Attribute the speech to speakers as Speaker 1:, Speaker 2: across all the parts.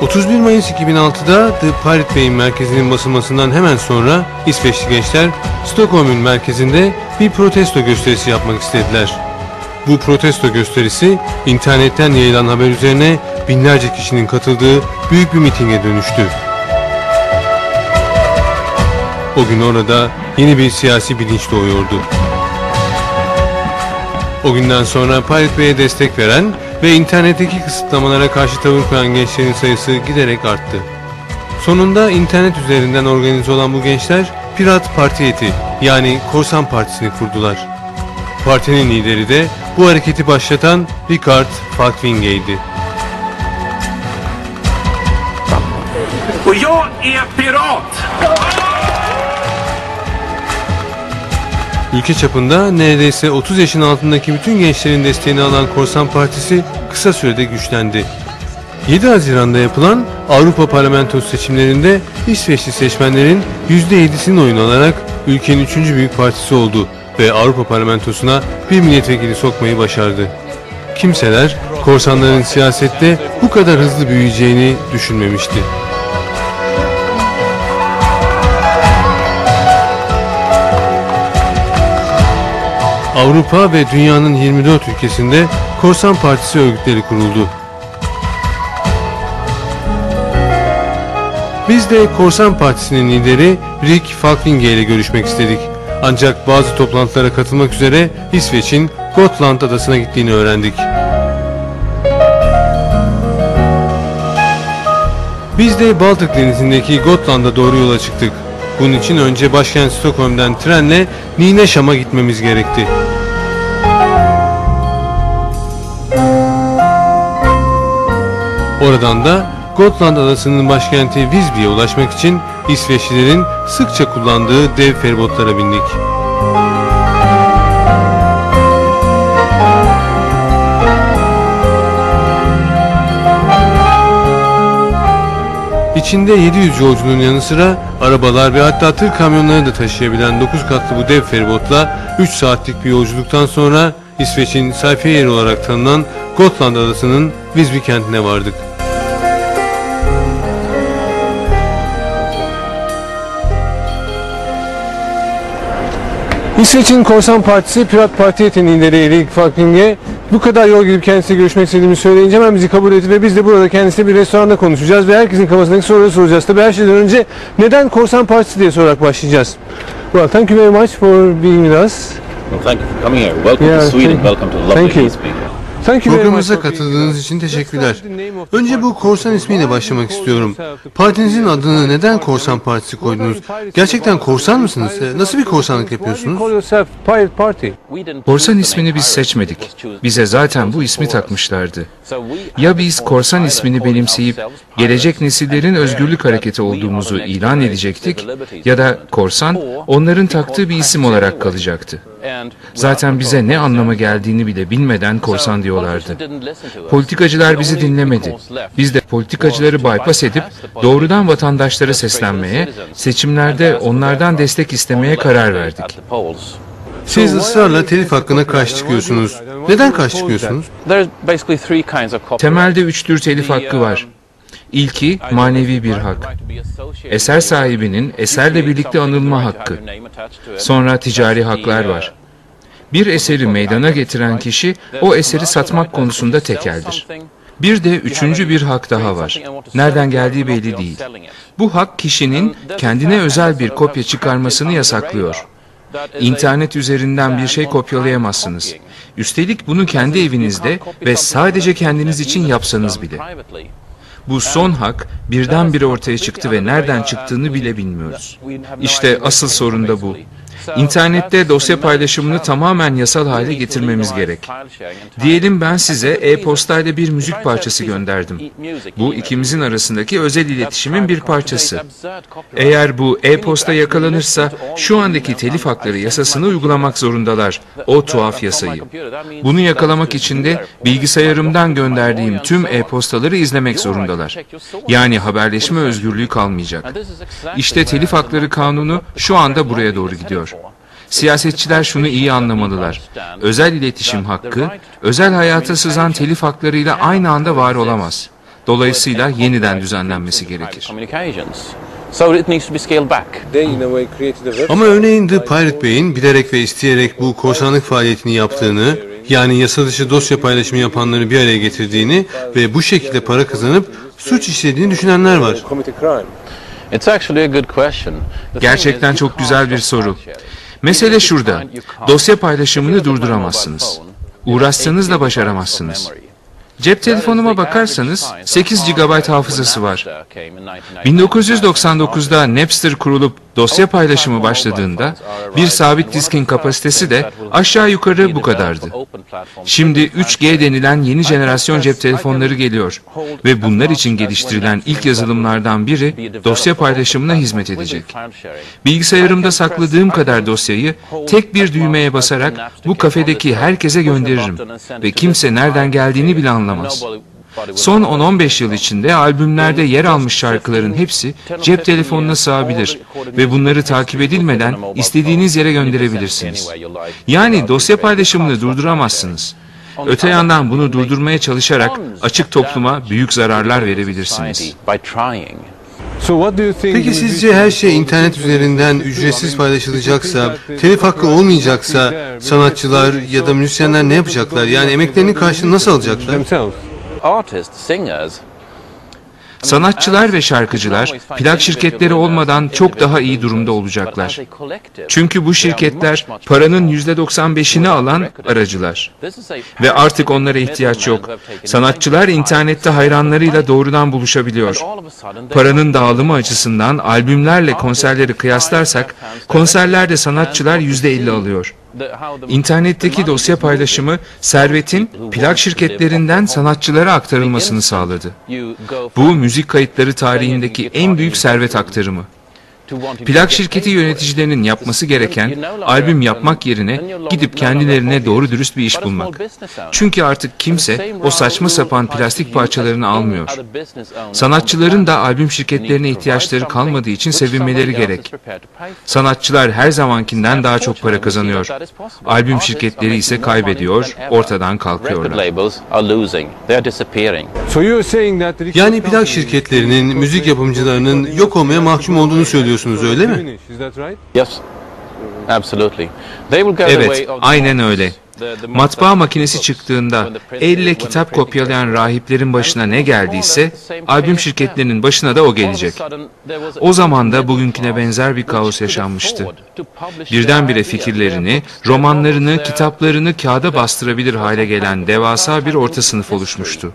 Speaker 1: 31 Mayıs 2006'da The Pirate Bay'in merkezinin basılmasından hemen sonra İsveçli gençler Stockholm'un merkezinde bir protesto gösterisi yapmak istediler. Bu protesto gösterisi internetten yayılan haber üzerine binlerce kişinin katıldığı büyük bir mitinge dönüştü. O gün orada yeni bir siyasi bilinç doğuyordu. O günden sonra Pirate Bay'e destek veren ve internetteki kısıtlamalara karşı tavır koyan gençlerin sayısı giderek arttı. Sonunda internet üzerinden organize olan bu gençler Pirat Partiyeti yani Korsan Partisi'ni kurdular. Partinin lideri de bu hareketi başlatan Richard Falkvinge'ydi.
Speaker 2: Och jag är pirat!
Speaker 1: Ülke çapında neredeyse 30 yaşın altındaki bütün gençlerin desteğini alan Korsan Partisi kısa sürede güçlendi. 7 Haziran'da yapılan Avrupa Parlamentosu seçimlerinde İsveçli seçmenlerin %7'sinin oyunu alarak ülkenin 3. büyük partisi oldu ve Avrupa Parlamentosu'na bir milletvekili sokmayı başardı. Kimseler korsanların siyasette bu kadar hızlı büyüyeceğini düşünmemişti. Avrupa ve dünyanın 24 ülkesinde Korsan Partisi örgütleri kuruldu. Biz de Korsan Partisi'nin lideri Rick Falkvinge ile görüşmek istedik. Ancak bazı toplantılara katılmak üzere İsveç'in Gotland adasına gittiğini öğrendik. Biz de Baltık Denizi'ndeki Gotland'a doğru yola çıktık. Bunun için önce başkent Stockholm'dan trenle Nineşam'a gitmemiz gerekti. Oradan da Gotland adasının başkenti Visby'ye ulaşmak için İsveçlilerin sıkça kullandığı dev feribotlara bindik. İçinde 700 yolcunun yanı sıra arabalar ve hatta tır kamyonları da taşıyabilen 9 katlı bu dev feribotla 3 saatlik bir yolculuktan sonra İsveç'in sayfa yeri olarak tanınan Gotland adasının Visby kentine vardık. İsveç'in Korsan Partisi Pirat Partiyeti lideri Erik Falking'e bu kadar yol gidip kendisiyle görüşmek istediğimi söyleyince hemen bizi kabul etti ve biz de burada kendisiyle bir restoranda konuşacağız ve herkesin kafasındaki soruları soracağız. Tabii her şeyden önce neden Korsan Partisi diye sorarak başlayacağız. Well, thank you very much for being with us.
Speaker 3: Well, thank you for coming here. Welcome
Speaker 1: Yeah,
Speaker 3: to Sweden. Welcome to lovely
Speaker 1: thank you. Very
Speaker 4: Programımıza katıldığınız için teşekkürler. Önce bu korsan ismiyle başlamak istiyorum. Partinizin adını neden Korsan Partisi koydunuz? Gerçekten korsan mısınız? Nasıl bir korsanlık yapıyorsunuz?
Speaker 5: Korsan ismini biz seçmedik. Bize zaten bu ismi takmışlardı. Ya biz korsan ismini benimseyip gelecek nesillerin özgürlük hareketi olduğumuzu ilan edecektik ya da korsan onların taktığı bir isim olarak kalacaktı. Zaten bize ne anlama geldiğini bile bilmeden korsan diyorlardı. Politikacılar bizi dinlemedi. Biz de politikacıları bypass edip doğrudan vatandaşlara seslenmeye, seçimlerde onlardan destek istemeye karar verdik.
Speaker 4: Siz ısrarla telif hakkına karşı çıkıyorsunuz. Neden karşı çıkıyorsunuz?
Speaker 5: Temelde üç tür telif hakkı var. İlki manevi bir hak. Eser sahibinin eserle birlikte anılma hakkı. Sonra ticari haklar var. Bir eseri meydana getiren kişi o eseri satmak konusunda tekeldir. Bir de üçüncü bir hak daha var. Nereden geldiği belli değil. Bu hak kişinin kendine özel bir kopya çıkarmasını yasaklıyor. İnternet üzerinden bir şey kopyalayamazsınız. Üstelik bunu kendi evinizde ve sadece kendiniz için yapsanız bile. Bu son hak birdenbire ortaya çıktı ve nereden çıktığını bile bilmiyoruz. İşte asıl sorun da bu. İnternette dosya paylaşımını tamamen yasal hale getirmemiz gerek. Diyelim ben size e-postayla bir müzik parçası gönderdim. Bu ikimizin arasındaki özel iletişimin bir parçası. Eğer bu e-posta yakalanırsa şu andaki telif hakları yasasını uygulamak zorundalar. O tuhaf yasayı. Bunu yakalamak için de bilgisayarımdan gönderdiğim tüm e-postaları izlemek zorundalar. Yani haberleşme özgürlüğü kalmayacak. İşte telif hakları kanunu şu anda buraya doğru gidiyor. Siyasetçiler şunu iyi anlamalılar. Özel iletişim hakkı, özel hayata sızan telif haklarıyla aynı anda var olamaz. Dolayısıyla yeniden düzenlenmesi gerekir.
Speaker 1: Ama örneğin The Pirate Bay'in bilerek ve isteyerek bu korsanlık faaliyetini yaptığını, yani yasa dışı dosya paylaşımı yapanları bir araya getirdiğini ve bu şekilde para kazanıp suç işlediğini düşünenler var.
Speaker 5: Gerçekten çok güzel bir soru. Mesele şurada. Dosya paylaşımını durduramazsınız. Uğraşsanız da başaramazsınız. Cep telefonuma bakarsanız 8 GB hafızası var. 1999'da Napster kurulup dosya paylaşımı başladığında bir sabit diskin kapasitesi de aşağı yukarı bu kadardı. Şimdi 3G denilen yeni jenerasyon cep telefonları geliyor ve bunlar için geliştirilen ilk yazılımlardan biri dosya paylaşımına hizmet edecek. Bilgisayarımda sakladığım kadar dosyayı tek bir düğmeye basarak bu kafedeki herkese gönderirim ve kimse nereden geldiğini bile anlamaz. Son 10-15 yıl içinde albümlerde yer almış şarkıların hepsi cep telefonuna sığabilir ve bunları takip edilmeden istediğiniz yere gönderebilirsiniz. Yani dosya paylaşımını durduramazsınız. Öte yandan bunu durdurmaya çalışarak açık topluma büyük zararlar verebilirsiniz.
Speaker 1: Peki sizce her şey internet üzerinden ücretsiz paylaşılacaksa, telif hakkı olmayacaksa sanatçılar ya da müzisyenler ne yapacaklar? Yani emeklerinin karşılığını nasıl alacaklar?
Speaker 5: Sanatçılar ve şarkıcılar plak şirketleri olmadan çok daha iyi durumda olacaklar. Çünkü bu şirketler paranın %95'ini alan aracılar. Ve artık onlara ihtiyaç yok. Sanatçılar internette hayranlarıyla doğrudan buluşabiliyor. Paranın dağılımı açısından albümlerle konserleri kıyaslarsak konserlerde sanatçılar %50 alıyor. İnternetteki dosya paylaşımı servetin plak şirketlerinden sanatçılara aktarılmasını sağladı. Bu müzik kayıtları tarihindeki en büyük servet aktarımı. Plak şirketi yöneticilerinin yapması gereken albüm yapmak yerine gidip kendilerine doğru dürüst bir iş bulmak. Çünkü artık kimse o saçma sapan plastik parçalarını almıyor. Sanatçıların da albüm şirketlerine ihtiyaçları kalmadığı için sevinmeleri gerek. Sanatçılar her zamankinden daha çok para kazanıyor. Albüm şirketleri ise kaybediyor, ortadan kalkıyorlar.
Speaker 1: Yani plak şirketlerinin, müzik yapımcılarının yok olmaya mahkum olduğunu söylüyorsunuz öyle mi?
Speaker 5: Evet, aynen öyle. Matbaa makinesi çıktığında elle kitap kopyalayan rahiplerin başına ne geldiyse albüm şirketlerinin başına da o gelecek. O zaman da bugünküne benzer bir kaos yaşanmıştı. Birdenbire fikirlerini, romanlarını, kitaplarını kağıda bastırabilir hale gelen devasa bir orta sınıf oluşmuştu.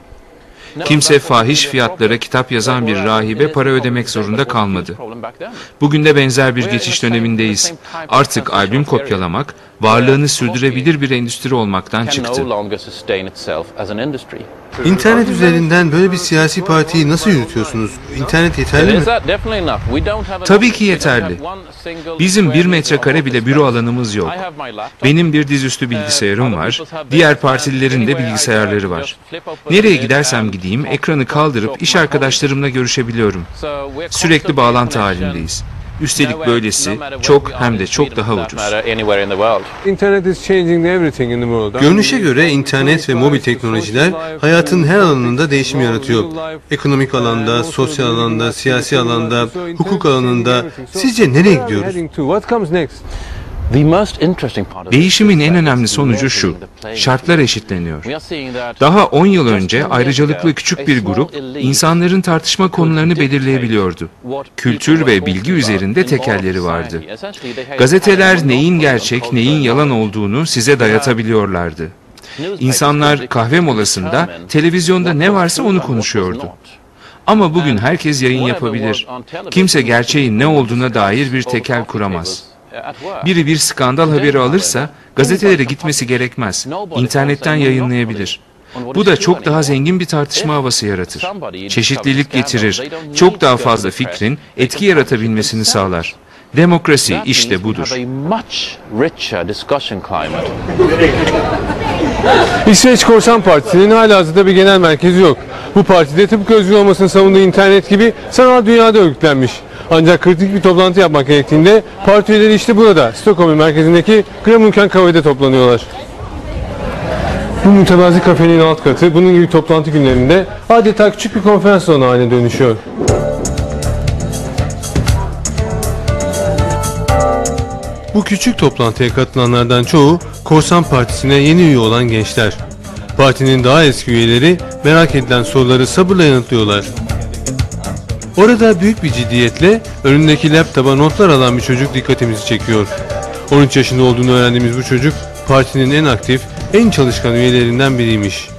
Speaker 5: Kimse fahiş fiyatlara kitap yazan bir rahibe para ödemek zorunda kalmadı. Bugün de benzer bir geçiş dönemindeyiz. Artık albüm kopyalamak, varlığını sürdürebilir bir endüstri olmaktan çıktı.
Speaker 1: İnternet üzerinden böyle bir siyasi partiyi nasıl yürütüyorsunuz? İnternet yeterli mi?
Speaker 5: Tabii ki yeterli. Bizim bir metrekare bile büro alanımız yok. Benim bir dizüstü bilgisayarım var, diğer partililerin de bilgisayarları var. Nereye gidersem gideyim ekranı kaldırıp iş arkadaşlarımla görüşebiliyorum. Sürekli bağlantı halindeyiz. Üstelik böylesi çok hem de çok daha ucuz.
Speaker 1: Görünüşe göre internet ve mobil teknolojiler hayatın her alanında değişim yaratıyor. Ekonomik alanda, sosyal alanda, siyasi alanda, hukuk alanında. Sizce nereye gidiyoruz?
Speaker 5: Değişimin en önemli sonucu şu, şartlar eşitleniyor. Daha 10 yıl önce ayrıcalıklı küçük bir grup insanların tartışma konularını belirleyebiliyordu. Kültür ve bilgi üzerinde tekelleri vardı. Gazeteler neyin gerçek, neyin yalan olduğunu size dayatabiliyorlardı. İnsanlar kahve molasında televizyonda ne varsa onu konuşuyordu. Ama bugün herkes yayın yapabilir. Kimse gerçeğin ne olduğuna dair bir tekel kuramaz. Biri bir skandal haberi alırsa gazetelere gitmesi gerekmez. İnternetten yayınlayabilir. Bu da çok daha zengin bir tartışma havası yaratır. Çeşitlilik getirir. Çok daha fazla fikrin etki yaratabilmesini sağlar. Demokrasi işte budur.
Speaker 1: İsveç Korsan Partisi'nin hala hazırda bir genel merkezi yok. Bu partide tıpkı özgür olmasını savunduğu internet gibi sanal dünyada örgütlenmiş. Ancak kritik bir toplantı yapmak gerektiğinde parti üyeleri işte burada, Stockholm merkezindeki Grammunken Kafe'de toplanıyorlar. Bu mütevazi kafenin alt katı bunun gibi toplantı günlerinde adeta küçük bir konferans salonu haline dönüşüyor. Bu küçük toplantıya katılanlardan çoğu Korsan Partisi'ne yeni üye olan gençler. Partinin daha eski üyeleri merak edilen soruları sabırla yanıtlıyorlar. Orada büyük bir ciddiyetle önündeki laptopa notlar alan bir çocuk dikkatimizi çekiyor. 13 yaşında olduğunu öğrendiğimiz bu çocuk partinin en aktif, en çalışkan üyelerinden biriymiş.